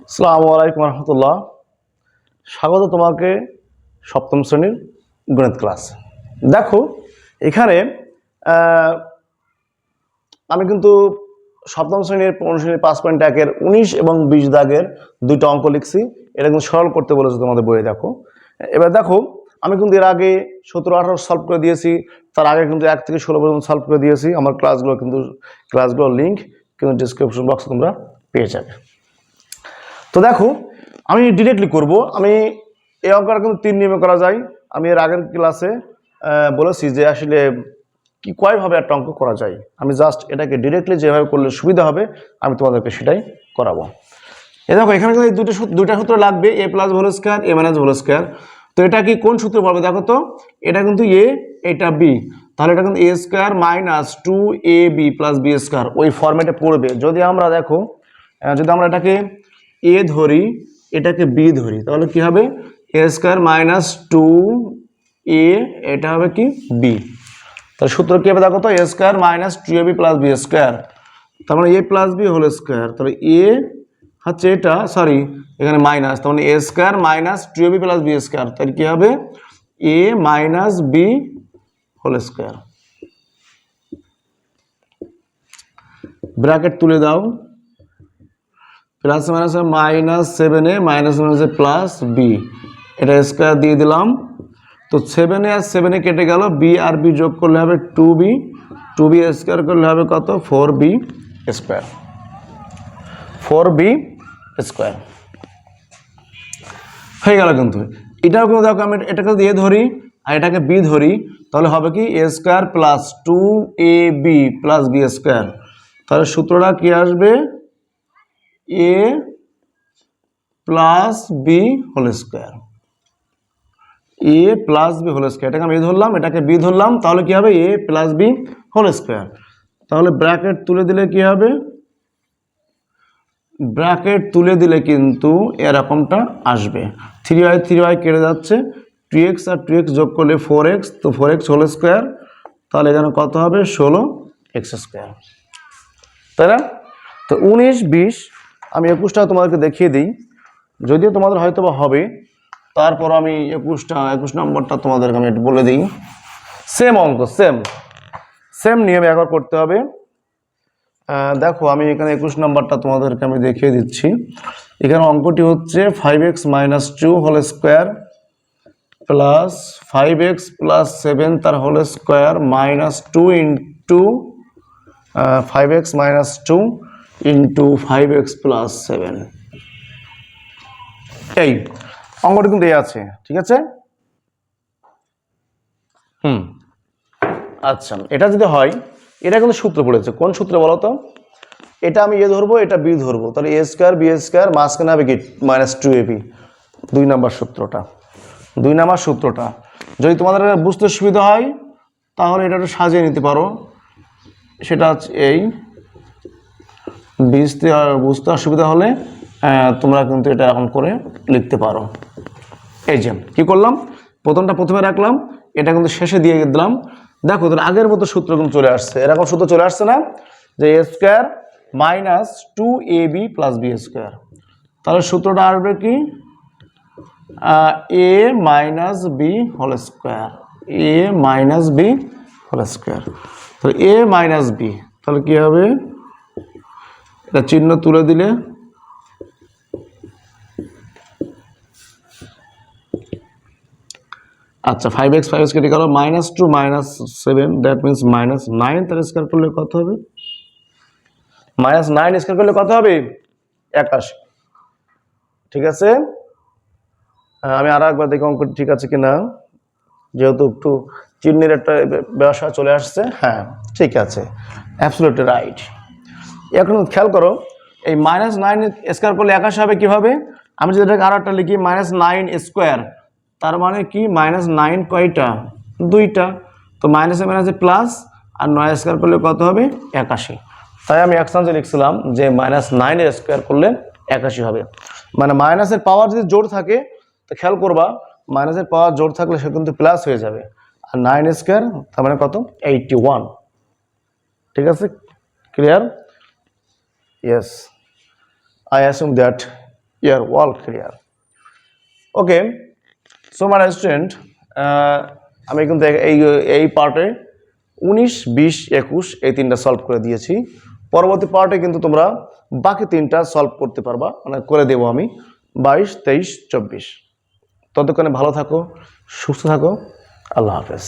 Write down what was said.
আসসালামু আলাইকুম রহমতুল্লাহ। স্বাগত তোমাকে সপ্তম শ্রেণির গণিত ক্লাস। দেখো, এখানে আমি কিন্তু সপ্তম শ্রেণির, পনেরো শ্রেণির, পাঁচ পয়েন্ট একের, উনিশ এবং বিশ দাগের দুইটা অঙ্ক লিখছি। এটা কিন্তু সরল করতে বলেছে তোমাদের বইয়ে, দেখো। এবার দেখো, আমি কিন্তু এর আগে সতেরো, আঠারো সলভ করে দিয়েছি, তার আগে কিন্তু এক থেকে ষোলো পর্যন্ত সলভ করে দিয়েছি। আমার ক্লাসগুলো কিন্তু ক্লাসগুলোর লিঙ্ক কিন্তু ডিসক্রিপশন বক্সে তোমরা পেয়ে যাবে। তো দেখো, আমি ডিরেক্টলি করব। আমি এই অঙ্কটা কিন্তু তিন নিয়মে করা যায়। আমি এর আগের ক্লাসে বলেছি যে আসলে কি কয়ভাবে একটা অঙ্ক করা যায়। আমি জাস্ট এটাকে ডিরেক্টলি যেভাবে করলে সুবিধা হবে, আমি তোমাদেরকে সেটাই করাবো। এ দেখো, এখানে কিন্তু দুটো দুইটা সূত্র লাগবে A plus whole square A minus whole square তো এটা কি কোন সূত্র পড়বে দেখো তো? এটা কিন্তু এ এটা বি তাহলে এটা কিন্তু A square minus two A B plus B square ওই ফর্মেটে পড়বে। যদি আমরা দেখো যদি আমরা এটাকে এ ধরি, এটাকে বি ধরি, তাহলে কি হবে? A square minus two A, এটা হবে কি? বি। তাহলে সূত্র কি হবে দেখো তো? A square minus two A B plus B square. তার মানে A plus B whole square. তাহলে এ হচ্ছে এটা, সরি, এখানে মাইনাস। তার মানে A square minus two A B plus B square. তাহলে কি হবে? A minus B whole square. Bracket তুলে দাও। Plus minus minus seven minus মাইনাসে প্লাস বি এটা স্কোয়ার দিয়ে দিলাম। তো সেভেনে আর সেভেনে কেটে গেল। বি আর বি যোগ করলে হবে two B two B square করলে হবে কত? Four B square four B square হয়ে গেল কিন্তু। এটাও কিন্তু দেখো আমি এটাকে দিয়ে ধরি আর এটাকে বি ধরি। তাহলে হবে কি? A square plus two A B plus B square তাহলে সূত্রটা কি আসবে? A plus B whole square A plus B whole square এটাকে আমি এ ধরলাম, এটাকে বি ধরলাম, তাহলে কি হবে? A plus B whole square তাহলে ব্র্যাকেট তুলে দিলে কি হবে? ব্র্যাকেট তুলে দিলে কিন্তু এরকমটা আসবে। থ্রি ওয়াই থ্রি ওয়াই কেটে যাচ্ছে। টু এক্স আর টু এক্স যোগ করলে ফোর এক্স তো ফোর এক্স হোল স্কোয়ার তাহলে এখানে কত হবে? ষোলো এক্স স্কোয়ার তাই না? তো উনিশ, বিশ আমি একুশটা তোমাদেরকে দেখিয়ে দিই। যদিও তোমাদের হয়তো বা হবে, তারপর আমি একুশটা, একুশ নম্বরটা তোমাদেরকে আমি বলে দিই। সেম অঙ্ক সেম সেম নিয়মে একবার করতে হবে। দেখো, আমি এখানে একুশ নম্বরটা তোমাদেরকে আমি দেখিয়ে দিচ্ছি। এখানে অঙ্কটি হচ্ছে five X minus two whole square plus five X plus seven তার whole square minus two into five X minus two into five X plus seven এই অঙ্কটা কিন্তু এই আছে, ঠিক আছে? হুম। আচ্ছা এটা যদি হয়, এটা কিন্তু সূত্র পড়েছে। কোন সূত্রে বলো তো? এটা আমি এ ধরবো, এটা বি ধরবো। তাহলে এ স্কোয়ার, বি স্কোয়ার, মাঝখানে হবে কি? Minus two A B. দুই নাম্বার সূত্রটা। দুই নাম্বার সূত্রটা। যদি তোমাদের বুঝতে সুবিধা হয়, তাহলে এটা একটু সাজিয়ে নিতে পারো। সেটা হচ্ছে এই বুঝতে বুঝতে অসুবিধা হলে তোমরা কিন্তু এটা এখন করে লিখতে পারো। এই যে, কি করলাম? প্রথমটা প্রথমে রাখলাম, এটা কিন্তু শেষে দিয়ে দিলাম। দেখো তাহলে আগের মতো সূত্র কিন্তু চলে আসছে। এরকম সূত্র চলে আসছে না যে A square minus two A B plus B square তাহলে সূত্রটা আসবে কি? A minus B whole square A minus B whole square তাহলে এ মাইনাস বি তাহলে কি হবে? এটা চিহ্ন তুলে দিলে আচ্ছা ফাইভ এক্স ফাইভ এক্স কেটে গেল minus two minus seven that means minus nine তার স্কোয়ার করলে কত হবে? মাইনাস নাইন স্কোয়ার করলে কত হবে? একাশি। ঠিক আছে? আমি আর একবার দেখি অঙ্ক ঠিক আছে কিনা। যেহেতু একটু চিহ্নের একটা ব্যবসা চলে আসছে। হ্যাঁ ঠিক আছে। অ্যাবসোলিউটলি রাইট এখন খেয়াল করো, এই মাইনাস নাইন স্কোয়ার করলে একাশি হবে কীভাবে? আমি যদি এটাকে আরও একটা লিখি মাইনাস নাইন স্কোয়ার তার মানে কি? মাইনাস নাইন কয়টা? দুইটা। তো মাইনাসে মাইনাসে প্লাস আর নয় স্কোয়ার করলে কত হবে? একাশি। তাই আমি এক একসাথে লিখছিলাম যে মাইনাস নাইনের স্কোয়ার করলে একাশি হবে। মানে মাইনাসের পাওয়ার যদি জোর থাকে, তো খেয়াল করবা মাইনাসের পাওয়ার জোর থাকলে সে কিন্তু প্লাস হয়ে যাবে। আর নাইন স্কোয়ার তার মানে কত? এইটটি ওয়ান ঠিক আছে? Clear yes. I assume that you're all clear okay so my student আমি কিন্তু এই এই পার্টে উনিশ, বিশ, একুশ এই তিনটা সলভ করে দিয়েছি। পরবর্তী পার্টে কিন্তু তোমরা বাকি তিনটা সলভ করতে পারবা। মানে করে দেবো আমি বাইশ, তেইশ, চব্বিশ। ততক্ষণে ভালো থাকো, সুস্থ থাকো। আল্লাহ হাফেজ।